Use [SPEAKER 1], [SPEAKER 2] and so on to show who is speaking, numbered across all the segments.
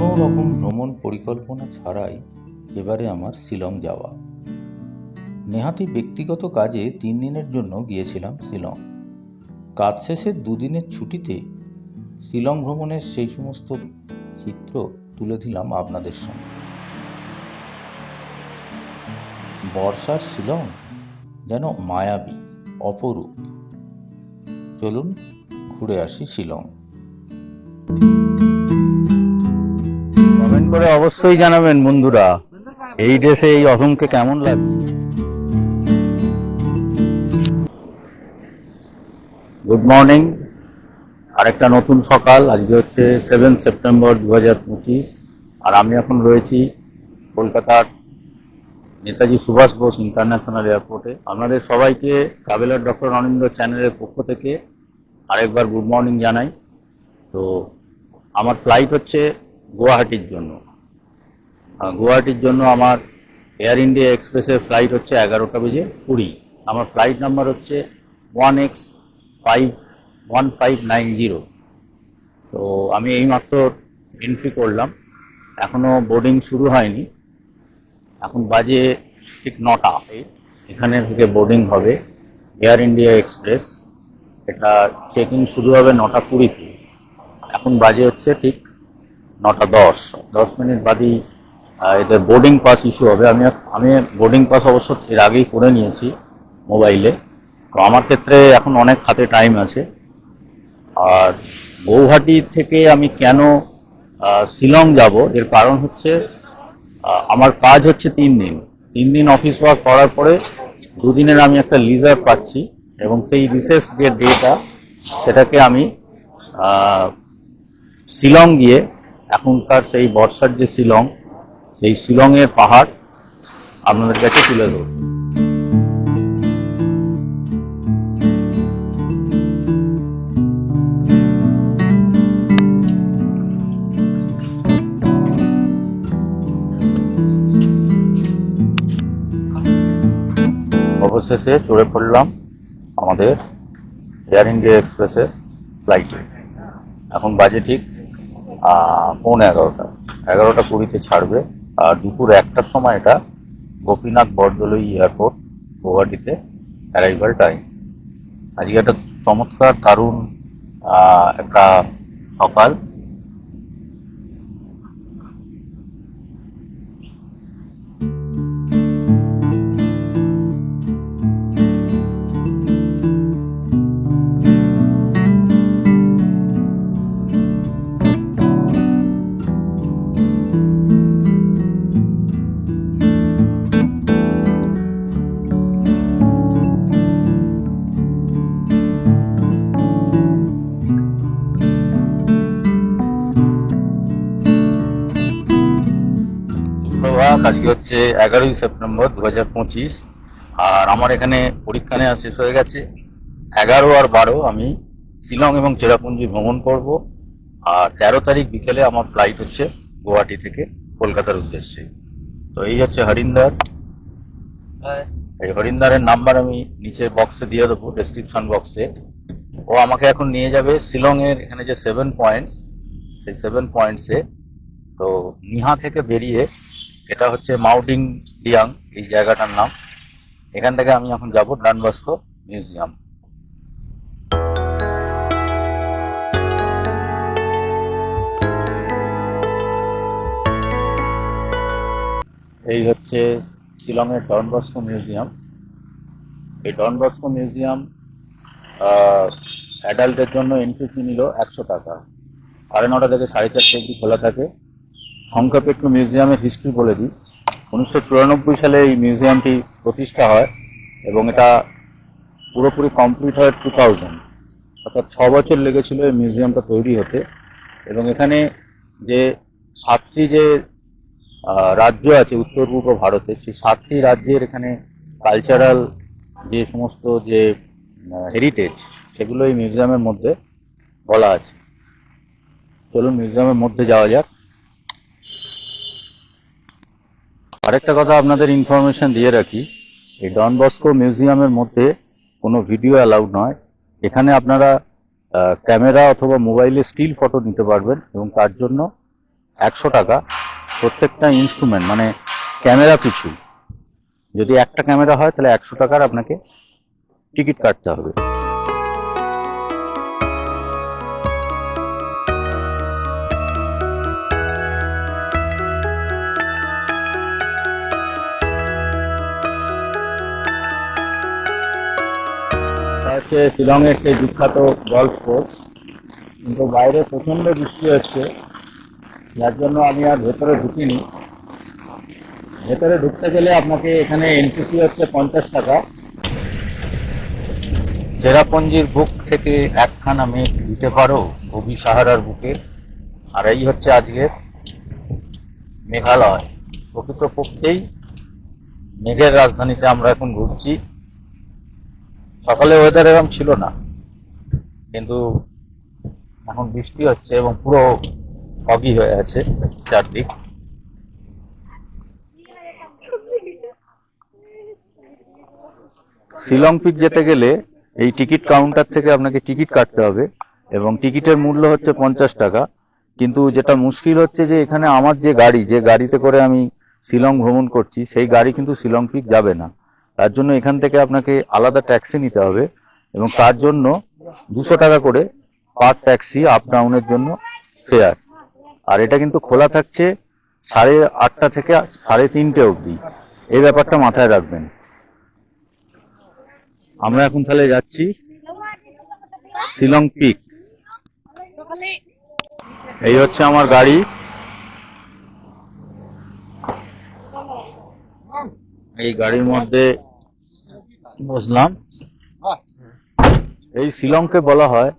[SPEAKER 1] কোনো রকম ভ্রমণ পরিকল্পনা ছাড়াই এবারে আমার শিলং যাওয়া। নেহাতি ব্যক্তিগত কাজে তিন দিনের জন্য গিয়েছিলাম শিলং। কাজ শেষে দুদিনের ছুটিতে শিলং ভ্রমণের সেই সমস্ত চিত্র তুলে দিলাম আপনাদের সঙ্গে। বর্ষার শিলং যেন মায়াবী, অপরূপ। চলুন ঘুরে আসি শিলং।
[SPEAKER 2] কমেন্ট করে অবশ্যই জানাবেন বন্ধুরা। এই দেশে এই অসমকে কেমন লাগছে গুড মর্নিং আরেকটা নতুন সকাল, আজকে হচ্ছে সেভেন সেপ্টেম্বর দু হাজার পঁচিশ। আর আমি এখন রয়েছি কলকাতার নেতাজি সুভাষ বোস ইন্টারন্যাশনাল এয়ারপোর্টে আপনাদের সবাইকে ট্রাভেলার ডক্টর অনিন্দ চ্যানেলের পক্ষ থেকে আরেকবার গুড মর্নিং জানাই। তো, আমার ফ্লাইট হচ্ছে গুয়াহাটির জন্য। গুয়াহাটির জন্য আমার এয়ার ইন্ডিয়া এক্সপ্রেসের ফ্লাইট হচ্ছে এগারোটা বেজে কুড়ি। আমার ফ্লাইট নাম্বার হচ্ছে one X five one five nine zero তো আমি এইমাত্র এন্ট্রি করলাম। এখনও বোর্ডিং শুরু হয়নি। এখন বাজে ঠিক নটা। এখানে থেকে বোর্ডিং হবে এয়ার ইন্ডিয়া এক্সপ্রেস এটা চেকিং শুরু হবে নটা কুড়িতে। এখন বাজে হচ্ছে ঠিক নটা দশ। দশ মিনিট বাদেই এদের বোর্ডিং পাস ইস্যু হবে। আমি আমি বোর্ডিং পাস অবশ্য এর আগেই করে নিয়েছি মোবাইলে তো আমার ক্ষেত্রে এখন অনেক হাতে টাইম আছে। আর গৌহাটি থেকে আমি কেন শিলং যাব, এর কারণ হচ্ছে আমার কাজ হচ্ছে তিন দিন। তিন দিন অফিস ওয়ার্ক করার পরে দুদিনের আমি একটা লিজার পাচ্ছি এবং সেই রিসেস যে ডেটা সেটাকে আমি শিলং গিয়ে এখনকার সেই বর্ষার যে শিলং, সেই শিলংয়ের পাহাড় আপনাদের কাছে তুলে দেবো অবশেষে চড়ে পড়লাম আমাদের এয়ার ইন্ডিয়া এক্সপ্রেসের ফ্লাইটে এখন বাজে ঠিক পৌনে এগারোটা। এগারোটা কুড়িতে ছাড়বে। আর দুপুর একটার সময় এটা গোপীনাথ বরদলৈ এয়ারপোর্ট গুয়াহাটিতে অ্যারাইভাল টাইম আজকে একটা চমৎকার দারুণ একটা সকাল। আজকে হচ্ছে এগারোই সেপ্টেম্বর দু পঁচিশ। আর আমার এখানে পরীক্ষা নেওয়া শেষ হয়ে গেছে। এগারো আর বারো আমি শিলং এবং চেরাপুঞ্জি ভ্রমণ করব। আর তেরো তারিখ বিকেলে আমার ফ্লাইট হচ্ছে গুয়াহাটি থেকে কলকাতার উদ্দেশ্যে। তো এই হচ্ছে হরিন্দার এই হরিন্দারের নাম্বার আমি নিচে বক্সে দিয়ে দেবো ডেসক্রিপশন বক্সে ও আমাকে এখন নিয়ে যাবে শিলংয়ের এখানে যে সেভেন পয়েন্টস সেই সেভেন পয়েন্টসে তো নিহা থেকে বেরিয়ে এটা হচ্ছে মাউডিং ডিয়াং এই জায়গাটার নাম। এখান থেকে আমি এখন যাব ডানবাস্কো মিউজিয়াম। এই হচ্ছে শিলংয়ের ডনবস্কো মিউজিয়াম। এই ডনবস্কো মিউজিয়াম অ্যাডাল্টের জন্য এন্ট্রি ফি নিল একশো টাকা। সাড়ে নটা থেকে সাড়ে চারটে অবধি খোলা থাকে। একটু মিউজিয়ামের হিস্ট্রি বলে দিই। উনিশশো চুরানব্বই সালে এই মিউজিয়ামটি প্রতিষ্ঠা হয় এবং এটা পুরোপুরি কমপ্লিট হয় টু থাউজেন্ড অর্থাৎ ছ বছর লেগেছিল এই মিউজিয়ামটা তৈরি হতে এবং এখানে যে সাতটি যে রাজ্য আছে উত্তর, পূর্ব ভারতে, সেই সাতটি রাজ্যের এখানে কালচারাল যে সমস্ত যে হেরিটেজ সেগুলো এই মিউজিয়ামের মধ্যে বলা আছে। চলুন মিউজিয়ামের মধ্যে যাওয়া যাক। আরেকটা কথা আপনাদের ইনফরমেশন দিয়ে রাখি, এই ডন বস্কো মিউজিয়ামের মধ্যে কোনো ভিডিও অ্যালাউড নয়। এখানে আপনারা ক্যামেরা অথবা মোবাইলে স্টিল ফটো নিতে পারবেন এবং তার জন্য একশো টাকা প্রত্যেকটা ইনস্ট্রুমেন্ট মানে ক্যামেরা পিছু। যদি একটা ক্যামেরা হয়, তাহলে একশো টাকার আপনাকে টিকিট কাটতে হবে। হচ্ছে শিলংয়ের সেই বিখ্যাত গল্ফ কোর্স। কিন্তু বাইরে প্রচণ্ড বৃষ্টি হচ্ছে। যার জন্য আমি আর ভেতরে ঢুকিনি। ভেতরে ঢুকতে গেলে আপনাকে এখানে এন্ট্রি ফি হচ্ছে পঞ্চাশ টাকা। চেরাপঞ্জির বুক থেকে একখানা মেঘ দিতে পারো ভবি সাহারার বুকে। আর এই হচ্ছে আজকের মেঘালয়। প্রকৃতপক্ষেই মেঘের রাজধানীতে আমরা এখন ঘুরছি। সকালে ওয়েদার এরকম ছিল না। কিন্তু এখন বৃষ্টি হচ্ছে এবং পুরো ফগি হয়ে আছে চারদিক। শিলং পিক যেতে গেলে এই টিকিট কাউন্টার থেকে আপনাকে টিকিট কাটতে হবে এবং টিকিটের মূল্য হচ্ছে পঞ্চাশ টাকা। কিন্তু যেটা মুশকিল হচ্ছে যে এখানে আমার যে গাড়ি, যে গাড়িতে করে আমি শিলং ভ্রমণ করছি, সেই গাড়ি কিন্তু শিলং পিক যাবে না। তার জন্য এখান থেকে আপনাকে আলাদা ট্যাক্সি নিতে হবে এবং তার জন্য দুশো টাকা করে পার ট্যাক্সি আপ ডাউনের জন্য ফেয়ার। আর এটা কিন্তু খোলা থাকছে সাড়ে আটটা থেকে সাড়ে তিনটে অবধি। এই ব্যাপারটা মাথায় রাখবেন। আমরা এখন তাহলে যাচ্ছি শিলং পিক। এই হচ্ছে আমার গাড়ি। এই গাড়ির মধ্যে বসলাম এই শিলংকে বলা হয়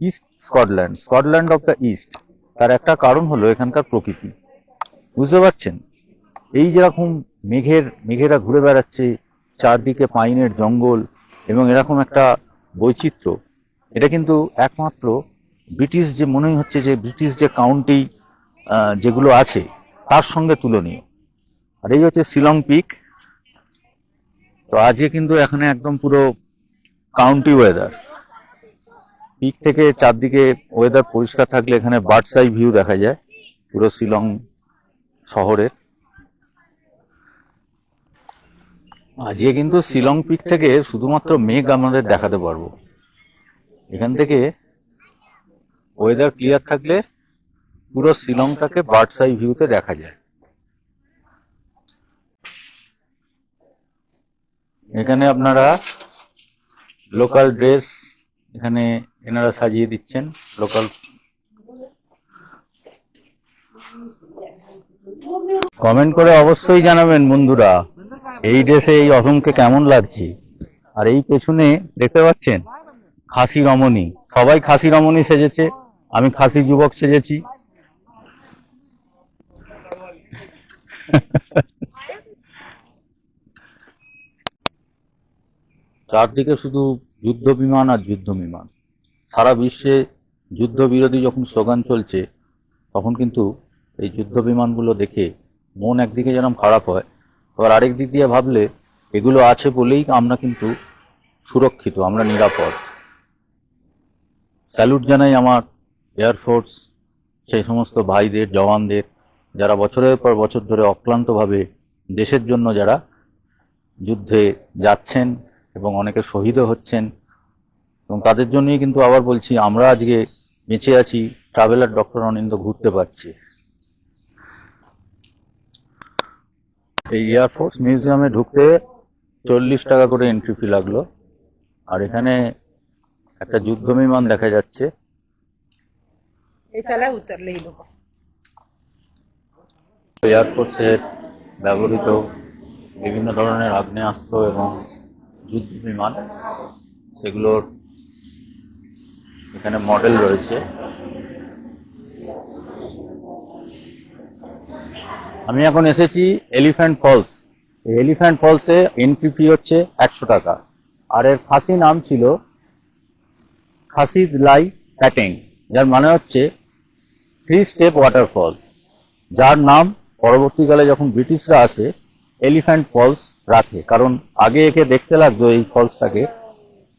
[SPEAKER 2] east Scotland Scotland of the east তার একটা কারণ হলো এখানকার প্রকৃতি। বুঝতে পারছেন? এই যেরকম মেঘের মেঘেরা ঘুরে বেড়াচ্ছে চারদিকে পাইনের জঙ্গল এবং এরকম একটা বৈচিত্র্য এটা কিন্তু একমাত্র ব্রিটিশ যে মনে হচ্ছে যে ব্রিটিশ যে কাউন্টি যেগুলো আছে তার সঙ্গে তুলনীয়। আর এই হচ্ছে শিলং পিক তো আজকে কিন্তু এখানে একদম পুরো কাউন্টি ওয়েদার পিক থেকে চারদিকে ওয়েদার পরিষ্কার থাকলে এখানে বার্ডস আই ভিউ দেখা যায়, পুরো শিলং শহরের। আজকে কিন্তু শিলং পিক থেকে শুধুমাত্র মেঘ আমাদের দেখাতে পারব। এখান থেকে ওয়েদার ক্লিয়ার থাকলে পুরো শিলংটাকে বার্ডস আই ভিউতে দেখা যায়। এখানে আপনারা লোকাল ড্রেস এখানে এনারা সাজিয়ে দিচ্ছেন লোকাল কমেন্ট করে অবশ্যই জানাবেন বন্ধুরা, এই ড্রেসে এই অসমকে কেমন লাগছে? আর এই পেছনে দেখতে পাচ্ছেন, খাসি রমণী, সবাই খাসি রমণী সেজেছে, আমি খাসি যুবক সেজেছি। চারদিকে শুধু যুদ্ধ বিমান আর যুদ্ধ বিমান সারা বিশ্বে যুদ্ধ বিরোধী যখন স্লোগান চলছে, তখন কিন্তু এই যুদ্ধ বিমানগুলো দেখে মন একদিকে যেরকম খারাপ হয়, আবার আরেক দিক দিয়ে ভাবলে এগুলো আছে বলেই আমরা কিন্তু সুরক্ষিত, আমরা নিরাপদ। স্যালুট জানাই আমার এয়ারফোর্স সেই সমস্ত ভাইদের, জওয়ানদের, যারা বছরের পর বছর ধরে অক্লান্তভাবে দেশের জন্য যারা যুদ্ধে যাচ্ছেন এবং অনেকে শহীদও হচ্ছেন। এবং তাদের জন্যই কিন্তু আবার বলছি আমরা আজকে বেঁচে আছি ট্রাভেলার ডক্টর অনিন্দ ঘুরতে পারছি। এই এয়ারফোর্স মিউজিয়ামে ঢুকতে চল্লিশ টাকা করে এন্ট্রি ফি লাগল। আর এখানে একটা যুদ্ধ বিমান দেখা যাচ্ছে। এয়ারফোর্সের ব্যবহৃত বিভিন্ন ধরনের আগ্নেয়াস্ত্র এবং যুদ্ধ বিমান। সেগুলোর এখানে মডেল রয়েছে। আমি এখন এসেছি এলিফ্যান্ট ফলস এলিফ্যান্ট ফলসে এন্ট্রি ফি হচ্ছে একশো টাকা। আর এর খাসি নাম ছিল খাসিদ লাই প্যাটেং, যার মানে হচ্ছে থ্রি স্টেপ ওয়াটারফলস যার নাম পরবর্তীকালে যখন ব্রিটিশরা আসে এলিফ্যান্ট ফলস রাখে। কারণ আগে একে দেখতে লাগতো এই ফলসটাকে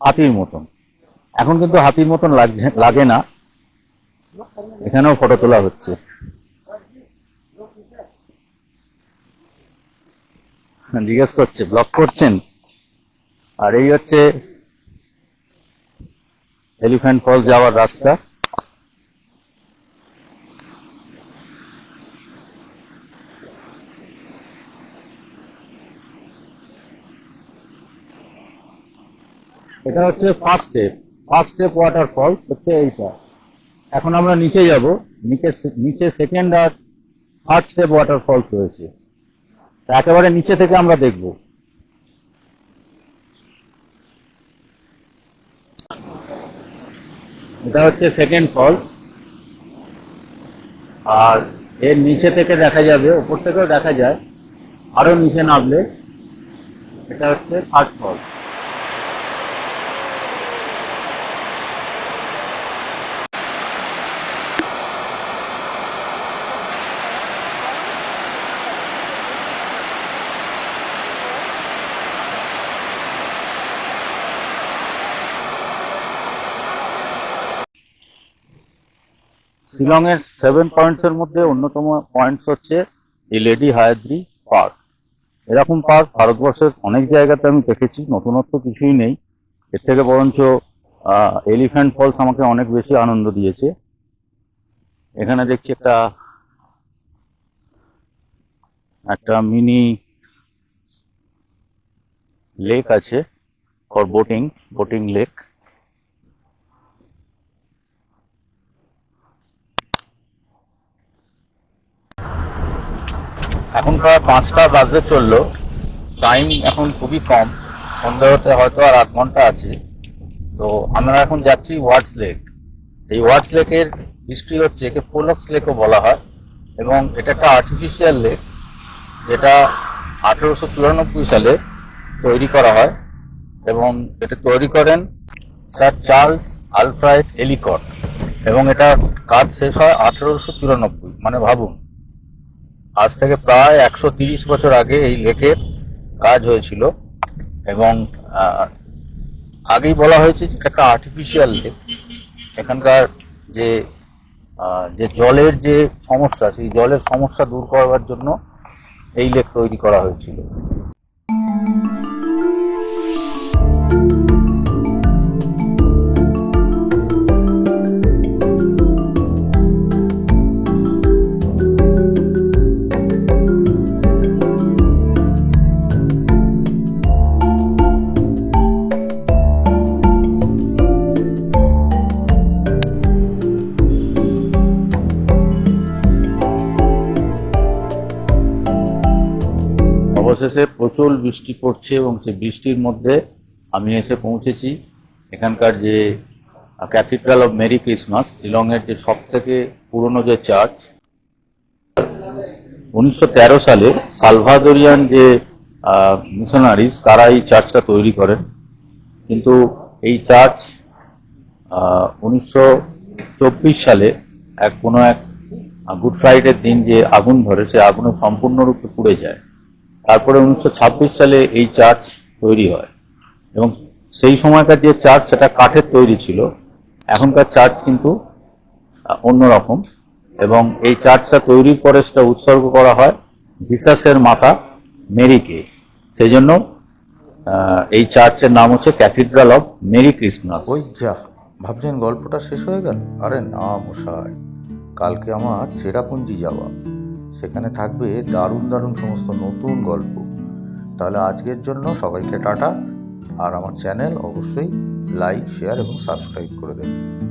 [SPEAKER 2] হাতির মতন। এখন কিন্তু হাতির মতন লাগে না। এখানেও ফটো তোলা হচ্ছে। হ্যাঁ, জিজ্ঞেস করছে ব্লক করছেন? আর এই হচ্ছে এলিফ্যান্ট ফলস যাওয়ার রাস্তা। এটা হচ্ছে first step first step waterfall হচ্ছে এইটা। এখন আমরা নিচে যাব। নিচে নিচে সেকেন্ড আর থার্ড স্টেপ ওয়াটারফলস রয়েছে। একেবারে নিচে থেকে আমরা দেখব। এটা হচ্ছে সেকেন্ড ফলস আর এর নিচে থেকে দেখা যাবে, উপর থেকেও দেখা যায়, আরও নিচে নামলে এটা হচ্ছে থার্ড ফলস শিলং এর সেভেন পয়েন্টস এর মধ্যে অন্যতম পয়েন্টস হচ্ছে এই লেডি হায়াদ্রি পার্ক। এরকম পার্ক ভারতবর্ষের অনেক জায়গাতে আমি দেখেছি, নতুনত্ব কিছুই নেই। এর থেকে বরঞ্চ এলিফ্যান্ট ফলস আমাকে অনেক বেশি আনন্দ দিয়েছে। এখানে দেখছি একটা একটা মিনি লেক আছে ফর বোটিং বোটিং লেক এখন প্রায় পাঁচটা বাজতে চলল। টাইম এখন খুবই কম। সন্ধ্যা হতে হয়তো আর আধ ঘণ্টা আছে। তো আমরা এখন যাচ্ছি ওয়ার্ডস লেক এই ওয়ার্ডস লেকের হিস্ট্রি হচ্ছে একে পোলক্স লেকও বলা হয় এবং এটা একটা আর্টিফিশিয়াল লেক যেটা আঠেরোশো চুরানব্বই সালে তৈরি করা হয় এবং এটা তৈরি করেন স্যার চার্লস আলফ্রাইড এলিকট এবং এটা কাজ শেষ হয় আঠেরোশো চুরানব্বই মানে ভাবুন। আজ থেকে প্রায় একশো বছর আগে এই লেকের কাজ হয়েছিল এবং আগেই বলা হয়েছে যে একটা আর্টিফিশিয়াল লেক এখানকার যে যে জলের যে সমস্যা, সেই জলের সমস্যা দূর করবার জন্য এই লেক তৈরি করা হয়েছিল। অবশেষে প্রচুর বৃষ্টি পড়ছে এবং সেই বৃষ্টির মধ্যে আমি এসে পৌঁছেছি। এখানকার যে ক্যাথিড্রাল অফ মেরি ক্রিসমাস শিলংয়ের যে সব থেকে পুরনো যে চার্চ উনিশশো তেরো সালে সালভাদোরিয়ান যে মিশনারিজ তারা এই চার্চটা তৈরি করেন। কিন্তু এই চার্চ উনিশশো চব্বিশ সালে এক, কোনো এক গুড ফ্রাইডের দিন যে আগুন ধরে, সে আগুনে সম্পূর্ণরূপে পুড়ে যায়। তারপরে উনিশশো ছাব্বিশ সালে এই চার্চ তৈরি হয়। এবং সেই সময়কার যে চার্চ, সেটা কাঠের তৈরি ছিল। এখনকার চার্চ কিন্তু অন্যরকম। এবং এই চার্চটা তৈরির পরে সেটা উৎসর্গ করা হয় জিসাসের মাতা মেরিকে। সেই জন্য এই চার্চের নাম হচ্ছে ক্যাথিড্রাল অফ মেরি ক্রিসমাস।
[SPEAKER 1] ওই যা, ভাবছেন গল্পটা শেষ হয়ে গেল? আরে না মশাই, কালকে আমার চেরাপুঞ্জি যাওয়া। সেখানে থাকবে দারুণ দারুণ সমস্ত নতুন গল্প। তাহলে আজকের জন্য সবাইকে টাটা। আর আমার চ্যানেল অবশ্যই লাইক, শেয়ার এবং সাবস্ক্রাইব করে দেবেন।